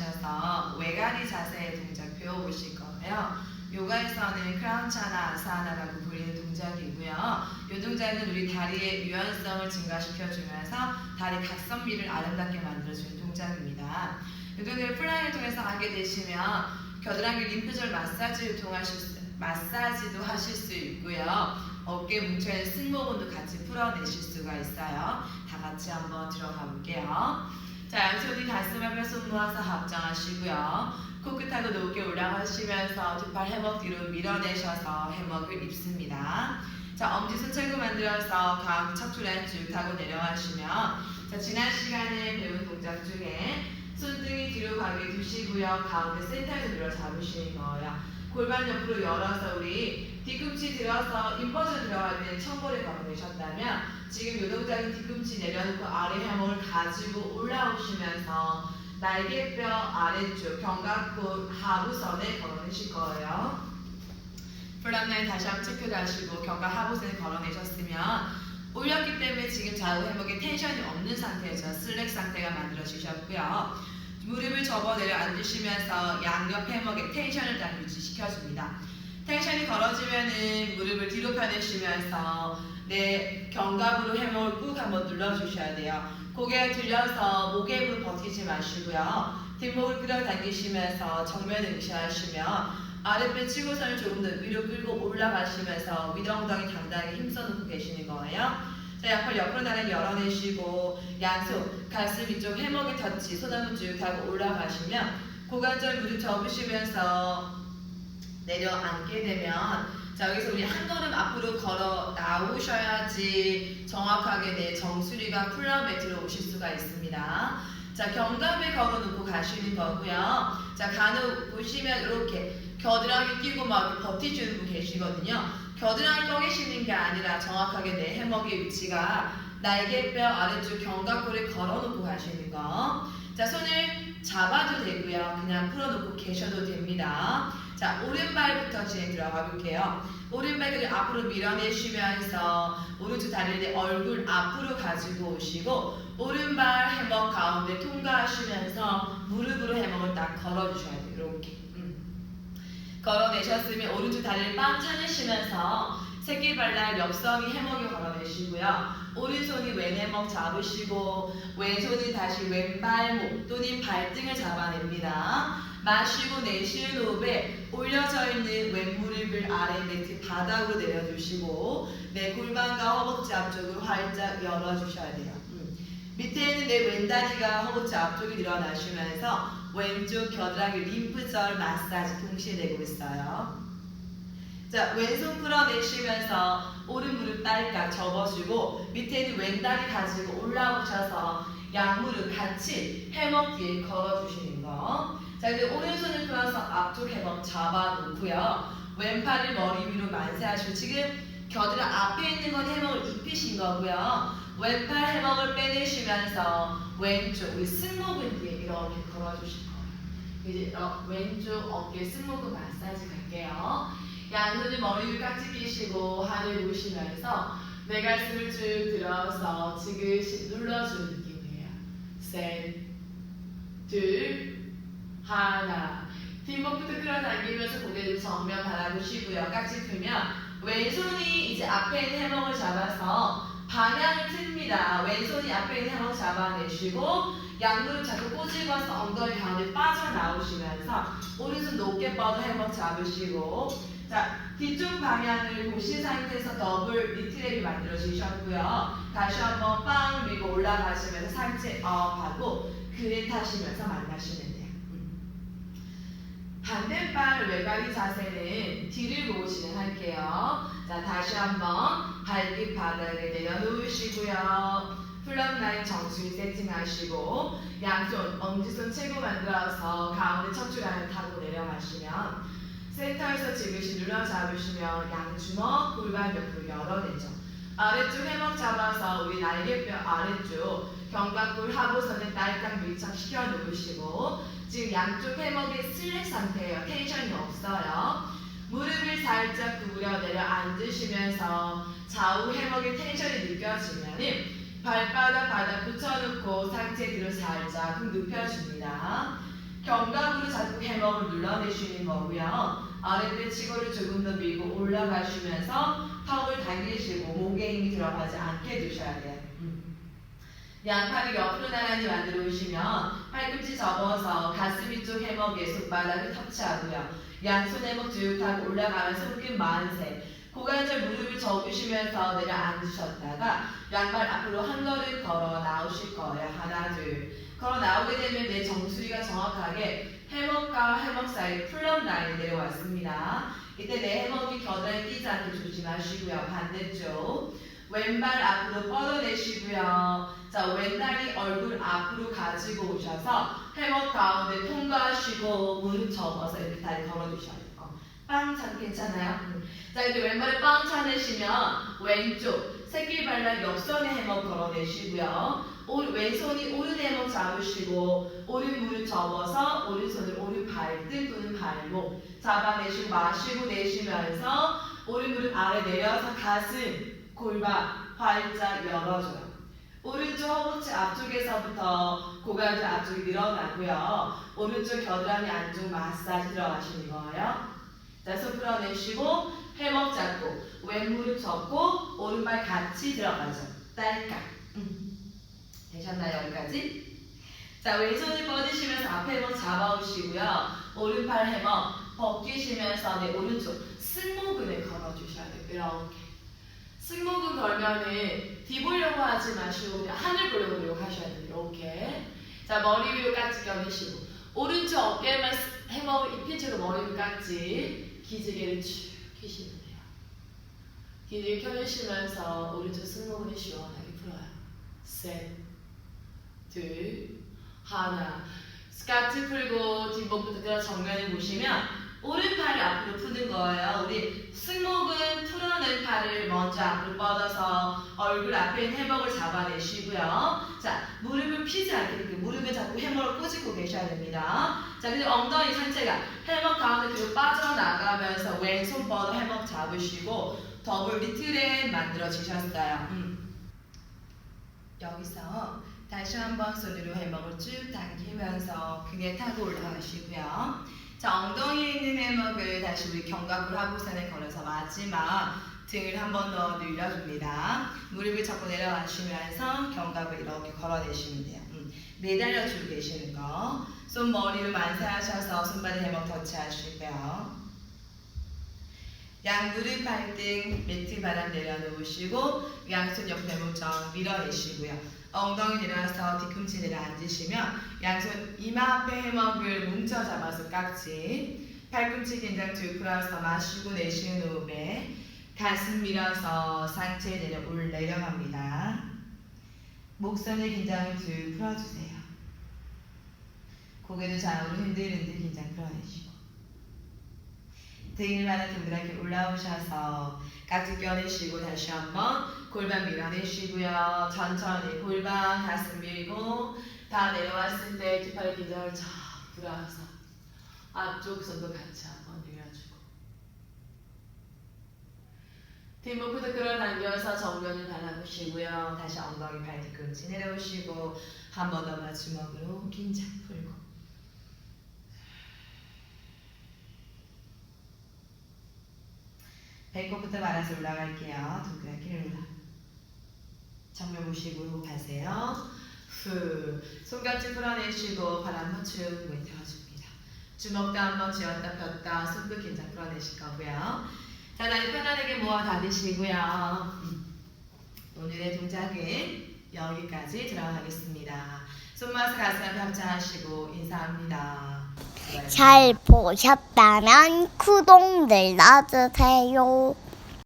이용하셔서 외가리 자세의 동작 배워보실 거예요. 요가에서는 크라운차나 아사나라고 불리는 동작이고요. 이 동작은 우리 다리의 유연성을 증가시켜주면서 다리 각선미를 아름답게 만들어주는 동작입니다. 이 동작을 플라잉을 통해서 하게 되시면 겨드랑이 림프절 마사지를 통하실 수, 마사지도 하실 수 있고요. 어깨 뭉쳐있는 승모근도 같이 풀어내실 수가 있어요. 다 같이 한번 들어가 볼게요. 자, 양손이 가슴 앞에 손 모아서 합장하시고요. 코 끝하고 높게 올라가시면서 두 팔 해먹 뒤로 밀어내셔서 해먹을 입습니다. 자, 엄지손 철구 만들어서 가운데 척추라인 쭉 타고 내려가시면 자, 지난 시간에 배운 동작 중에 손등이 뒤로 가게 두시고요. 가운데 센터에서 밀어 잡으시는 거예요. 골반 옆으로 열어서 우리 뒤꿈치 들어서 인버전 들어갈 때 청골에 걸어내셨다면 지금 요 동작은 뒤꿈치 내려놓고 아래 해먹을 가지고 올라오시면서 날개뼈 아래쪽 견갑골 하부선에 걸어내실 거예요. 플랫라인 다시 한번 체크 가시고 견갑 하부선에 걸어내셨으면 올렸기 때문에 지금 좌우 해먹에 텐션이 없는 상태에서 슬랙 상태가 만들어지셨고요. 무릎을 접어 내려 앉으시면서 양옆 해먹에 텐션을 딱 유지시켜줍니다. 텐션이 걸어지면은 무릎을 뒤로 펴내시면서 내 견갑으로 해먹을 꾹 한번 눌러주셔야 돼요. 고개 들려서 목액으로 버티지 마시고요. 뒷목을 끌어당기시면서 정면 응시하시면 아랫배 치고선을 조금 더 위로 끌고 올라가시면서 위덩덩이 당당히 힘써놓고 계시는 거예요. 자, 약팔 옆으로 나란히 열어내시고 양손 가슴 위쪽 해먹이 터치 손 한번 쭉 하고 올라가시면 고관절 무릎 접으시면서 내려앉게 되면 자 여기서 우리 한 걸음 앞으로 걸어 나오셔야지 정확하게 내 정수리가 플라메트로 오실 수가 있습니다. 자 견갑에 걸어놓고 가시는 거고요. 자 간혹 보시면 이렇게 겨드랑이 끼고 막 버티주는 분 계시거든요. 겨드랑이 꺼 계시는 게 아니라 정확하게 내 해먹의 위치가 날개뼈 아래쪽 견갑골에 걸어놓고 가시는 거. 자 손을 잡아도 되고요. 그냥 풀어놓고 계셔도 됩니다. 자 오른발부터 진행 들어가 볼게요. 오른발 그리고 앞으로 밀어내시면서 오른쪽 다리를 내 얼굴 앞으로 가지고 오시고 오른발 해먹 가운데 통과하시면서 무릎으로 해먹을 딱 걸어주셔야 돼요. 이렇게. 음. 걸어내셨으면 오른쪽 다리를 빵 차내시면서 새끼발날 옆성이 해먹이 걸어내시고요. 오른손이 왼해먹 잡으시고 왼손이 다시 왼발목 또는 발등을 잡아냅니다. 마시고 내쉬는 호흡에 올려져 있는 왼무릎을 아래 매트 바닥으로 내려주시고 내 골반과 허벅지 앞쪽으로 활짝 열어주셔야 돼요. 음. 밑에 있는 내 왼다리가 허벅지 앞쪽에 일어나시면서 왼쪽 겨드랑이 림프절 마사지 동시에 되고 있어요. 자, 왼손 풀어내시면서 오른 무릎 딸깍 접어주고 밑에 있는 왼다리 가지고 올라오셔서 양무릎 같이 해먹 뒤에 걸어주시는 거. 자, 이제 오른손을 풀어서 앞쪽 해먹 잡아놓고요. 왼팔을 머리 위로 만세하시고 지금 겨드랑 앞에 있는 건 해먹을 입히신 거고요. 왼팔 해먹을 빼내시면서 왼쪽 우리 승모근 뒤에 이렇게 걸어주실 거예요. 이제 어, 왼쪽 어깨 승모근 마사지 갈게요. 양손이 머리 위 깍지 끼시고 하늘 보시면서 내 가슴을 쭉 들어서 지그시 눌러주는 느낌이에요. 셋, 둘, 하나. 뒷목부터 끌어당기면서 고개를 정면 바라보시고요. 깍지 펴면 왼손이 이제 앞에 있는 해먹을 잡아서 방향을 틉니다. 왼손이 앞에 있는 해먹 잡아내시고 양무릎 자꾸 꼬집어서 엉덩이 가운데 빠져나오시면서 오른손 높게 뻗어 해먹 잡으시고 자 뒤쪽 방향을 보신 상태에서 더블 리트랩이 만들어지셨고요. 다시 한번 빵 밀고 올라가시면서 상체 업하고 그린 타시면서 만나시면 돼요. 음. 반대발 외가리 자세는 뒤를 보고 진행할게요. 자 다시 한번 발끝 바닥에 내려놓으시고요. 플럼 라인 정수리 세팅하시고 양손 엄지손 최고 만들어서 가운데 척추 라인 타고 내려가시면 센터에서 지그시 눌러 잡으시면 양주먹 골반 옆으로 열어내죠. 아래쪽 해먹 잡아서 우리 날개뼈 아래쪽 견갑골 하부선에 딸깍 밀착시켜 놓으시고 지금 양쪽 해먹이 슬랙 상태예요. 텐션이 없어요. 무릎을 살짝 구부려 내려 앉으시면서 좌우 해먹의 텐션이 느껴지면은 발바닥 바닥 붙여놓고 상체 뒤로 살짝 눕혀줍니다. 견갑으로 자꾸 해먹을 눌러내시는 거고요. 아랫배 치고를 조금 더 밀고 올라가시면서 턱을 당기시고 목에 힘이 들어가지 않게 두셔야 돼요. 음. 양팔을 옆으로 나란히 만들어 오시면 팔꿈치 접어서 가슴 위쪽 해먹에 손바닥을 터치하고요. 양손 해먹 쭉 타고 올라가면서 손끝 만세. 고관절 무릎을 접으시면서 내려앉으셨다가 양발 앞으로 한 걸음 걸어 나오실 거예요. 하나 둘. 걸어 나오게 되면 내 정수리가 정확하게 해먹과 해먹 사이 플럼 라인 내려왔습니다. 이때 내 해먹이 겨드랑이 끼지 않게 조심하시고요. 반대쪽. 왼발 앞으로 뻗어내시고요. 자, 왼다리 얼굴 앞으로 가지고 오셔서 해먹 가운데 통과하시고 무릎 접어서 이렇게 다리 걸어주셔야 돼요. 어, 빵참 괜찮아요? 음. 자, 이제 왼발을 빵 차내시면 왼쪽 새끼발랄 옆선에 해먹 걸어내시고요. 오, 왼손이 오른 해먹 잡으시고 오른 무릎 접어서 오른손을 오른 발등 또는 발목 잡아내시고 마시고 내쉬면서 오른 무릎 아래 내려서 가슴, 골반 활짝 열어줘요. 오른쪽 허벅지 앞쪽에서부터 고관절 앞쪽이 늘어나고요. 오른쪽 겨드랑이 안쪽 마사지 들어가시는 거예요. 자, 손 풀어내시고 해먹 잡고 왼무릎 접고 오른발 같이 들어가죠. 딸깍. 음. 되셨나요 여기까지? 자 왼손을 뻗으시면서 앞에 해먹 잡아오시고요. 오른팔 해먹 벗기시면서 내 오른쪽 승모근을 걸어주셔야 돼요. 이렇게. 승모근 걸면은 뒤 보려고 하지 마시고 그냥 하늘 보려고 노력하셔야 돼요. 이렇게. 자 머리 위로 깍지 껴내시고 오른쪽 어깨만 해먹을 입힌 채로 머리 위로 깍지 기지개를 쭉 켜시면 돼요. 기지개 켜주시면서 오른쪽 승모근을 시원하게 풀어요. 셋, 둘, 하나. 스카트 풀고 뒷목부터 들어 정면을 보시면 오른팔을 앞으로 푸는 거예요. 우리 승모근 풀어낸 팔을 먼저 앞으로 뻗어서 얼굴 앞에 있는 해먹을 잡아내시고요. 자, 무릎을 피지 않게끔 무릎을 자꾸 해먹을 꼬집고 계셔야 됩니다. 자, 그리고 엉덩이 상체가 해먹 가운데 뒤로 빠져나가면서 왼손 뻗어 해먹 잡으시고 더블 리틀에 만들어지셨어요. 음. 여기서 다시 한번 손으로 해먹을 쭉 당기면서 그게 타고 올라가시고요. 자, 엉덩이에 있는 해먹을 다시 우리 견갑을 하부선에 걸어서 마지막 등을 한 번 더 늘려줍니다. 무릎을 잡고 내려가시면서 견갑을 이렇게 걸어내시면 돼요. 음, 매달려 주고 계시는 거. 손 머리를 만세하셔서 손바닥 해먹 터치하시고요. 양 무릎 발등 매트 바닥 내려놓으시고 양손 옆에 무정 밀어내시고요. 엉덩이 내려서 뒤꿈치 내려 앉으시면 양손 이마 앞에 해먹을 뭉쳐 잡아서 깍지 팔꿈치 긴장 쭉 풀어서 마시고 내쉬는 호흡에 가슴 밀어서 상체 내려 올 내려갑니다. 목선의 긴장을 쭉 풀어주세요. 고개도 좌우로 흔들흔들 긴장 풀어내시고 등을 마다 둥그랗게 올라오셔서 깍지 껴내시고 다시 한번 골반 밀어내시고요. 천천히 골반 가슴 밀고 다 내려왔을 때두팔 긴장을 쫙 풀어서 앞쪽 손도 같이 한번 늘려주고 뒷목부터 끌어당겨서 정면을 바라보시고요. 다시 엉덩이 발 뒤꿈치 내려오시고 한 번 더 마지막으로 긴장 풀고 배꼽부터 말아서 올라갈게요. 동그랗게 올라. 정면 보시고 가세요. 후. 손깍지 풀어내시고 발 한번 쭉 모이터줍니다. 주먹도 한번 쥐었다 폈다 손끝 긴장 풀어내실 거고요. 자, 다리 편안하게 모아 닫으시고요. 음. 오늘의 동작은 여기까지 들어가겠습니다. 손마스 가슴 앞에 합창하시고 인사합니다. 잘 보셨다면 구독 눌러주세요.